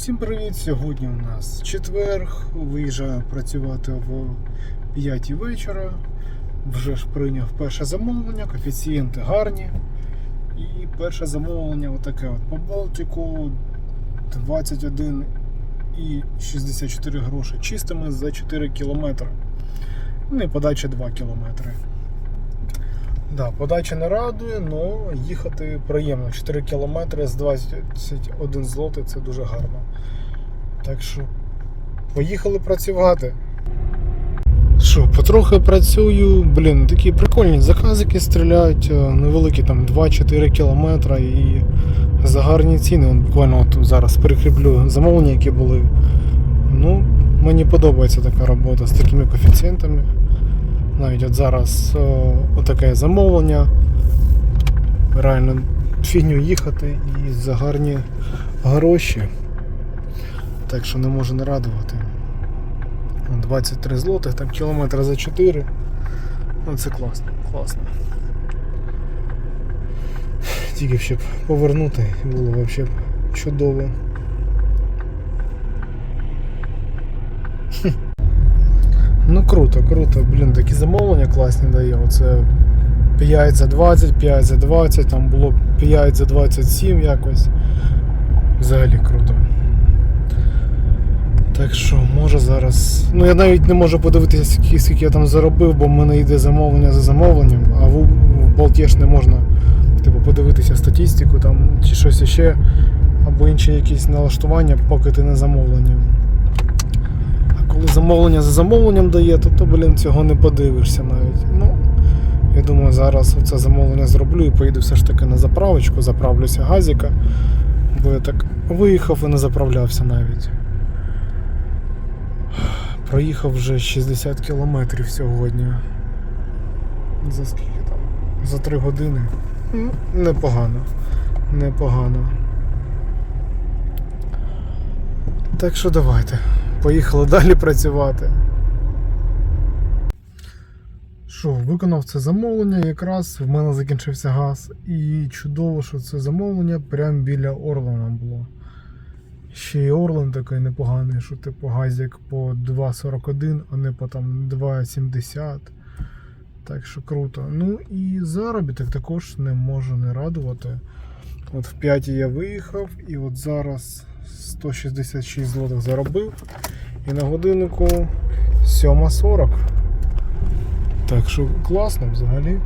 Усім привіт! Сьогодні у нас четверг. Виїжджаю працювати в 5 вечора. Вже ж прийняв перше замовлення, коефіцієнти гарні. І перше замовлення отаке от по Балтику 21,64 гроші чистими за 4 кілометри. Ну і подача 2 кілометри. Да, подача не радує, але їхати приємно. 4 кілометри з 21 злотий це дуже гарно. Так що поїхали працювати. Що, потрохи працюю, блін, такі прикольні заказики стріляють, е, невеликі там 2-4 кілометри і за гарні ціни. От Буквально от зараз перекріплю замовлення, які були. Ну, мені подобається така робота з такими коефіцієнтами. Навіть от зараз о, отаке замовлення. Реально фігню їхати і за гарні гроші. Так що не можу не радувати. 23 злотих, там кілометр за 4. Ну це класно, класно. Тільки б щоб повернути було взагалі чудово. Ну круто, круто. Блін, такі замовлення класні дає. Оце 5 за 20, 5 за 20, там було 5 за 27 якось. Взагалі круто. Так що, може зараз. Ну я навіть не можу подивитися, скільки, скільки я там заробив, бо в мене йде замовлення за замовленням, а в, в Балтєш не можна типу, подивитися статистику там чи щось ще, або інші якісь налаштування, поки ти не замовлення. Коли замовлення за замовленням дає, то, то блін, цього не подивишся навіть. Ну, я думаю, зараз це замовлення зроблю і поїду все ж таки на заправочку, заправлюся газіка, бо я так виїхав і не заправлявся навіть. Проїхав вже 60 кілометрів сьогодні. За скільки там? За 3 години. Непогано. Непогано. Так що давайте. Поїхали далі працювати. Що, виконав це замовлення, якраз в мене закінчився газ. І чудово, що це замовлення прямо біля Орлана було. Ще й Орлан такий непоганий, що типу газик по 2,41, а не по там 2,70. Так що круто. Ну і заробіток також не можу не радувати. От в 5 я виїхав, і от зараз 166 злотих заробив. І на годиннику 7.40. Так що класно взагалі.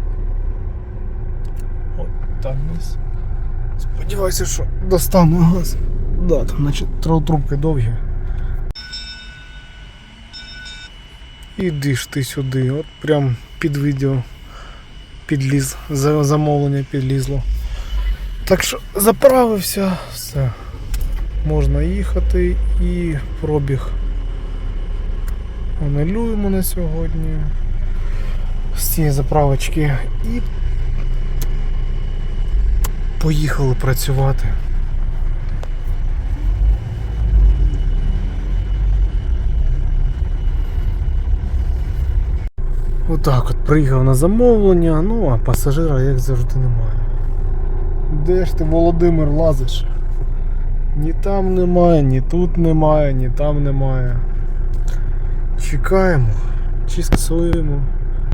От так десь. Сподіваюся, що достану газ. Да, там значить тру- трубки довгі. Іди ж ти сюди, от прям під відео підліз, замовлення підлізло. Так що заправився, все. Можна їхати і пробіг. Анулюємо на сьогодні з цієї заправочки і поїхали працювати. Отак от приїхав на замовлення, ну а пасажира як завжди немає. Де ж ти, Володимир, лазиш? Ні там немає, ні тут немає, ні там немає. Чекаємо, чи скасуємо.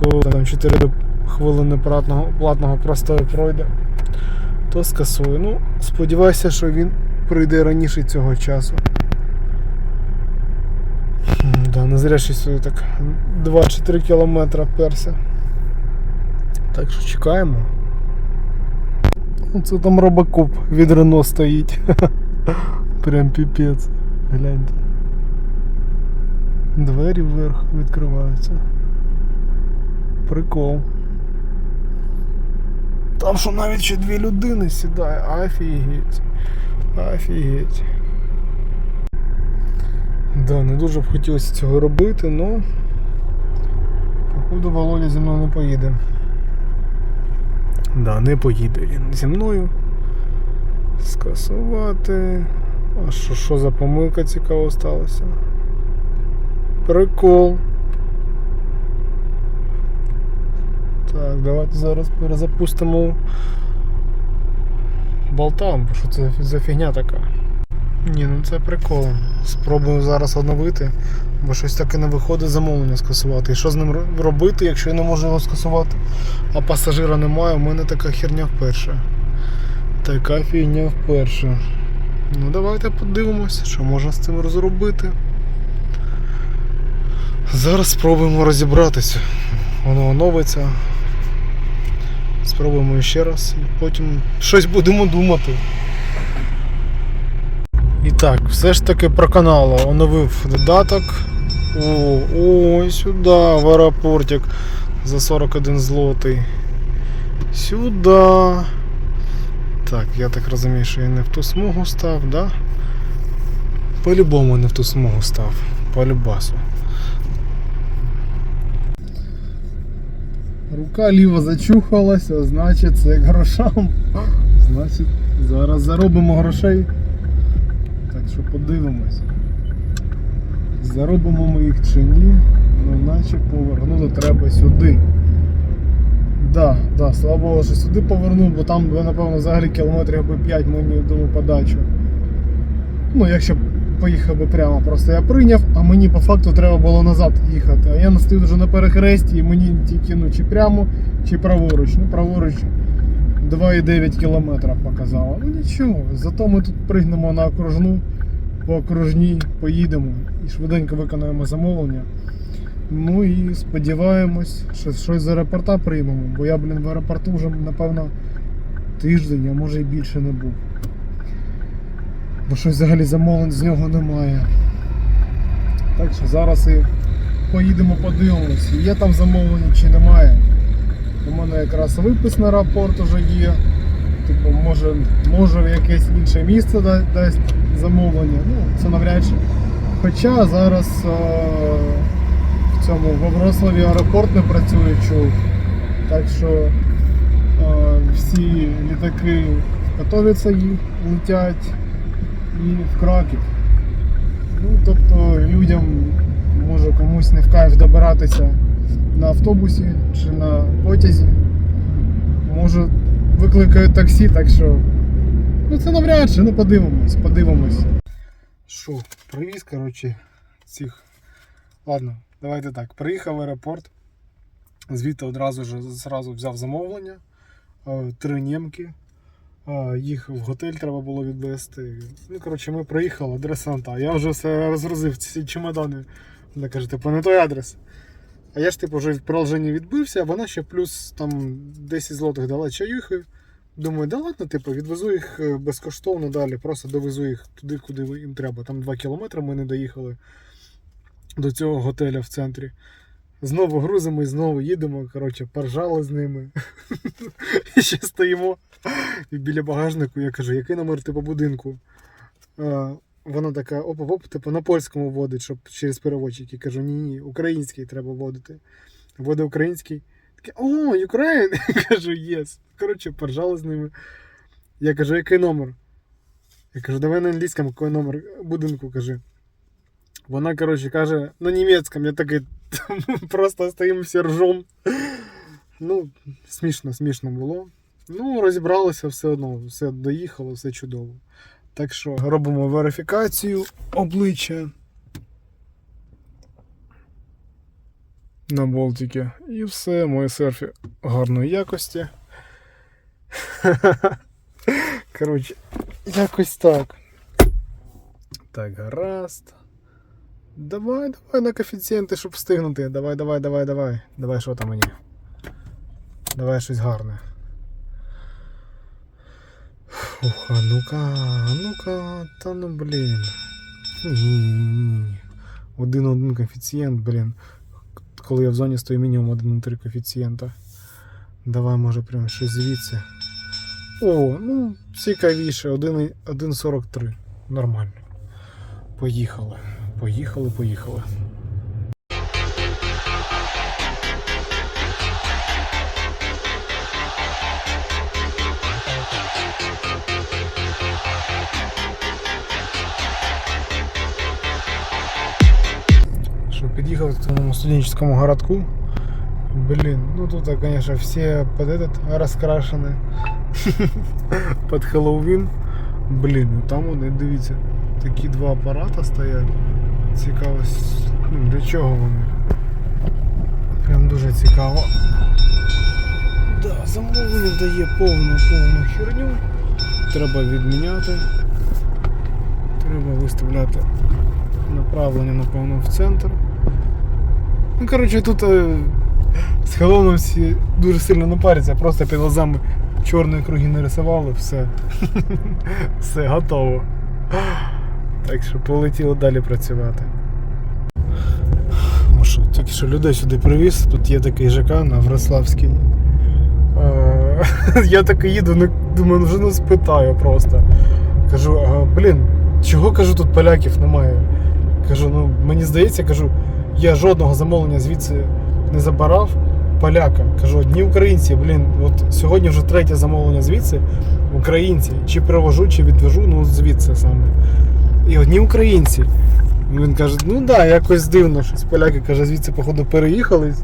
Коли там 4 хвилини платного, платного простою пройде, то скасую. Ну, сподіваюся, що він прийде раніше цього часу. Да, не зря ще сюди так 2-4 кілометра перся. Так що чекаємо. Оце там робокоп від Рено стоїть. Прям піпець. Гляньте. Двері вверх відкриваються. Прикол. Там що навіть ще дві людини сідає. Офігеть. Офігеть. Да, не дуже б хотілося цього робити, але походу Володя зі мною не поїде. Да, не поїде він зі мною. Скасувати. А що, що за помилка цікаво сталася? Прикол. Так, давайте зараз перезапустимо болтам, бо що це за фігня така. Ні, ну це прикол. Спробую зараз оновити, бо щось таке не виходить замовлення скасувати. І що з ним робити, якщо я не можу його скасувати, а пасажира немає, у мене така херня вперше. Така фігня вперше. Ну давайте подивимося, що можна з цим розробити. Зараз спробуємо розібратися. Воно оновиться. Спробуємо ще раз і потім щось будемо думати. І так, все ж таки проканало. Оновив додаток. О, ой, сюди, в аеропортик за 41 злотий. Сюди. Так, я так розумію, що я не в ту смугу став, да? По-любому не в ту смугу став. По любасу. Рука ліва зачухалася, значить це грошам. Значить, зараз заробимо грошей. Так що подивимось. Заробимо ми їх чи ні, ну наче повернути треба сюди. Да, да, слава Богу, що сюди повернув, бо там, би, напевно, взагалі кілометрів би 5 мені думаю, подачу. Ну, якщо поїхав би прямо, просто я прийняв, а мені по факту треба було назад їхати. А я настиг вже на перехресті і мені тільки ну, чи прямо, чи праворуч. Ну, праворуч 2,9 кілометра показало. Ну нічого, зато ми тут пригнемо на окружну, по окружній поїдемо і швиденько виконаємо замовлення. Ну і сподіваємось, що щось з аеропорта приймемо, бо я, блін, в аеропорту вже, напевно, тиждень, а може і більше не був. Бо щось взагалі замовлень з нього немає. Так що зараз і поїдемо подивимось, є там замовлення чи немає. У мене якраз випис на аеропорт уже є. Типу, може, може в якесь інше місце дасть замовлення. Ну, це навряд чи. Хоча зараз е, цьому в Вроцлаві аеропорт не працює, чув. Так що е, всі літаки готовляться і летять і в Краків. Ну, тобто людям може комусь не в кайф добиратися на автобусі чи на потязі. Може викликають таксі, так що. Ну це навряд чи, ну подивимось, подивимось. Що, привіз, коротше, цих. Ладно, давайте так. Приїхав в аеропорт. Звідти одразу ж зразу взяв замовлення. Е, Три німки. Е, Їх в готель треба було відвезти. Ну, коротше, ми приїхали, адреса не та. Я вже все розгрузив ці чемодани. Вона каже, типу, не той адрес. А я ж типу вже в приложенні відбився, вона ще плюс там 10 злотих дала чаюхи. Думаю, да ладно, типу, відвезу їх е, безкоштовно далі, просто довезу їх туди, куди їм треба. Там 2 кілометри ми не доїхали до цього готеля в центрі. Знову грузимо і знову їдемо. Коротше, поржали з ними. І ще стоїмо. Біля багажнику я кажу, який номер типу будинку? Вона така, оп-оп, типу на польському вводить, щоб через переводчики. Кажу, ні, ні, український треба вводити. Вводить український. Таке, о, Україн! Кажу, єс. Коротше, поржали з ними. Я кажу, який номер? Я кажу, давай на англійському, який номер будинку кажи. Вона, коротше, каже, на німецькому, я такий просто стоїмо всі ржом. Ну, смішно, смішно було. Ну, розібралися все одно, все доїхало, все чудово. Так що робимо верифікацію обличчя на болтики. І все, моє селфі гарної якості. Коротше, якось так. Так, гаразд. Давай, давай на коефіцієнти, щоб встигнути. Давай, давай, давай, давай. Давай, що там мені. Давай щось гарне. Ух, а ну-ка, а ну-ка, та ну блін. Один-один коефіцієнт, блін. Коли я в зоні стою мінімум 1,3 коефіцієнта. Давай, може, прям щось звідси. О, ну, цікавіше, 1 1,43. Нормально. Поїхали. Поїхали, поїхали. Що під'їхав к тому студенческому городку. Блин, ну тут, конечно, все под этот раскрашены. Под Хэллоуин. Блін, ну там вони, дивіться. Такі два апарата стоять. Цікаво, ну, для чого вони. Прям дуже цікаво. Да, замовлення дає повну повну херню. Треба відміняти. Треба виставляти направлення, напевно, в центр. Ну, коротше, тут е, з Хеллоуном всі дуже сильно не паряться, просто під глазами чорні круги нарисували, все. все, готово. Так що полетіли далі працювати. Ну що, тільки що людей сюди привіз, тут є такий ЖК на Врославській. Я так і їду, ну, думаю, вже ну спитаю просто. Кажу, а, блін, чого кажу, тут поляків немає? Кажу, ну мені здається, кажу, я жодного замовлення звідси не забирав поляка. Кажу, одні українці, блін, от сьогодні вже третє замовлення звідси. Українці. Чи привожу, чи відвожу, ну звідси саме. І одні українці. Він каже, ну да, якось дивно, щось поляки каже, звідси, походу, переїхали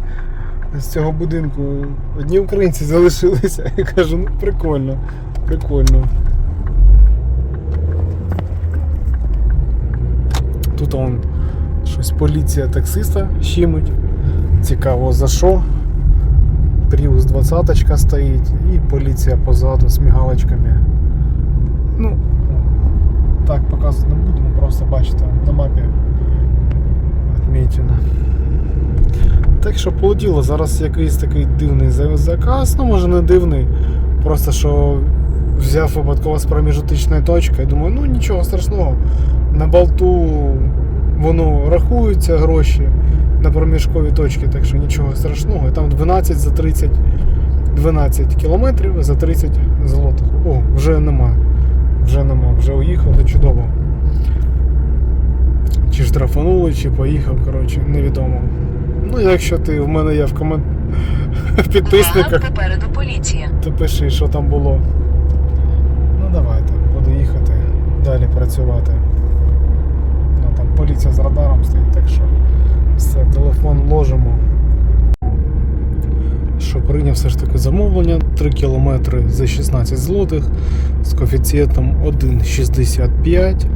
з, цього будинку. Одні українці залишилися. Я кажу, ну прикольно, прикольно. Тут он щось поліція таксиста щимить. Цікаво за що. Prius 20 стоїть і поліція позаду з мігалочками. Ну, показувати не будемо, просто бачите на мапі відмічено. Так що полетіло, зараз якийсь такий дивний заказ, ну може не дивний, просто що взяв випадково з проміжутичної точки. Я думаю, ну нічого страшного. На болту воно рахуються гроші на проміжкові точки, так що нічого страшного. І там 12 за 30 12 кілометрів за 30 злотих. О, вже нема. Вже нема, вже уїхали чудово. Чи штрафанули, чи поїхав, коротше, невідомо. Ну, якщо ти в мене є в комент в підписниках, попереду поліція. то пиши, що там було. Ну давайте, буду їхати, далі працювати. Ну там поліція з радаром стоїть, так що все, телефон ложимо. Що прийняв все ж таки замовлення 3 км за 16 злотих з коефіцієнтом 1,65.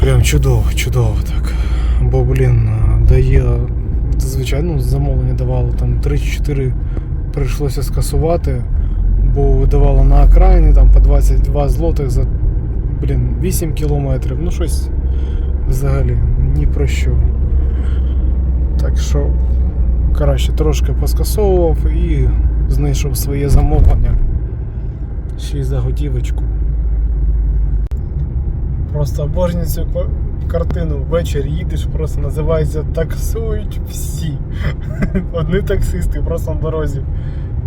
Прям чудово, чудово так. Бо, блін, дає зазвичай ну, замовлення давало там 3-4 прийшлося скасувати, бо видавало на окраїні там по 22 злотих за блін, 8 кілометрів. Ну щось взагалі ні про що. Так що краще трошки поскасовував і знайшов своє замовлення. Ще й за готівочку. Просто обожнюю цю картину. Ввечері їдеш, просто називається таксують всі. Одні таксисти просто на дорозі.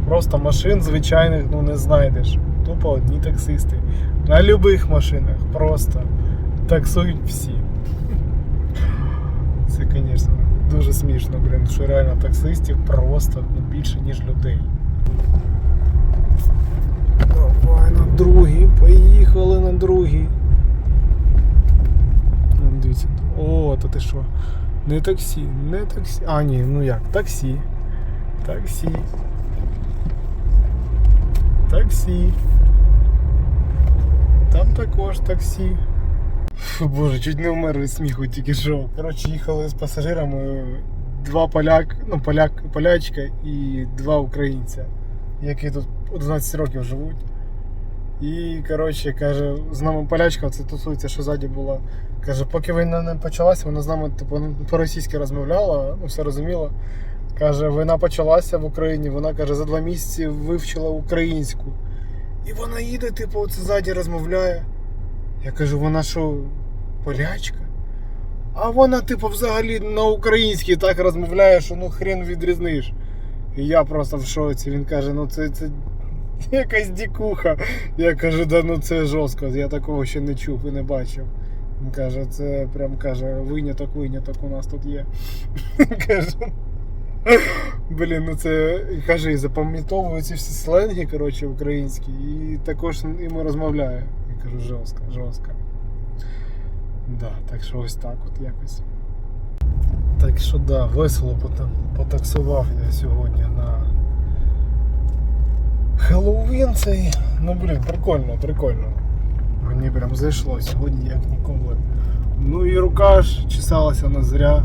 Просто машин звичайних ну, не знайдеш. Тупо одні таксисти. На любих машинах просто таксують всі. Це, звісно, дуже смішно, блін, що реально таксистів просто ну, більше, ніж людей. Давай на другий, поїхали на другий. Ну, Дивіться. О, то ти що? Не таксі, не таксі. А, ні, ну як? Таксі. Таксі. Таксі. Там також таксі. Фу, Боже, чуть не вмер від сміху тільки що. Коротше, їхали з пасажирами два поляк, ну, поляк, полячка і два українця, які тут 11 років живуть. І, коротше, каже, з нами полячка, це тусується, що ззаді була. Каже, поки війна не почалася, вона з нами типу, по-російськи розмовляла, ну все розуміло. Каже, війна почалася в Україні, вона каже, за два місяці вивчила українську. І вона їде, типу, оце ззаді розмовляє. Я кажу, вона що, полячка? А вона, типу, взагалі на українській так розмовляє, що ну хрен відрізниш. І я просто в шоці. Він каже, ну це, це якась дікуха. Я кажу, да ну це жорстко, я такого ще не чув і не бачив. Він каже, це прям каже, виняток, виняток у нас тут є. Каже. Блін, ну це каже, і запам'ятовують ці всі сленги, коротше, українські, і також іми розмовляє. Я кажу, жорстко, жорстко. Да, так що ось так от якось. Так що да, весело пота- потаксував я сьогодні на Хеллоуін цей. Ну блін, прикольно, прикольно. сьогодні прям зайшло, сьогодні як ніколи. Ну і рука ж чесалася не зря.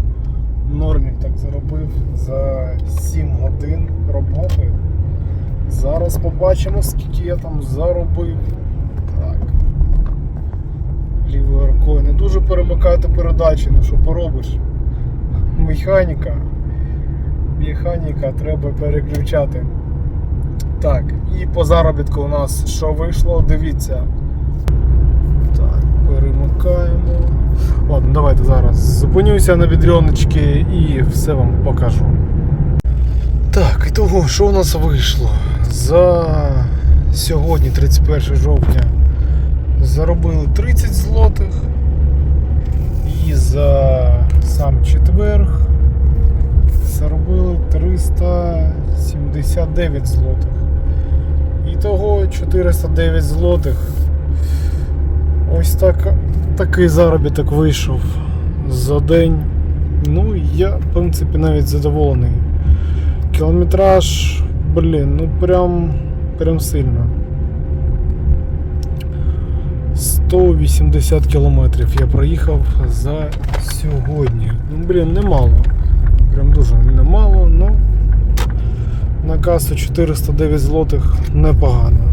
Нормік так заробив за 7 годин роботи. Зараз побачимо, скільки я там заробив. Так. Лівою рукою не дуже перемикати передачі, ну що поробиш? Механіка. Механіка треба переключати. Так, і по заробітку у нас що вийшло, дивіться. Так, перемикаємо. Ладно, давайте зараз зупинюся на відрьоночки і все вам покажу. Так, і того, що у нас вийшло? За сьогодні, 31 жовтня, заробили 30 злотих. І за сам четверг заробили 379 злотих. Ітого 409 злотих. Ось так, такий заробіток вийшов за день. Ну, я, в принципі, навіть задоволений. Кілометраж, блін, ну прям, прям сильно. 180 кілометрів я проїхав за сьогодні. Ну, блін, немало. Прям дуже немало, ну на касу 409 злотих непогано.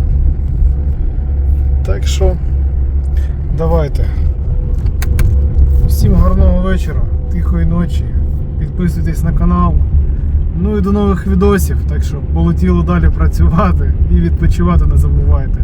Так що, давайте. Всім гарного вечора, тихої ночі. Підписуйтесь на канал. Ну і до нових відосів. Так що полетіло далі працювати і відпочивати не забувайте.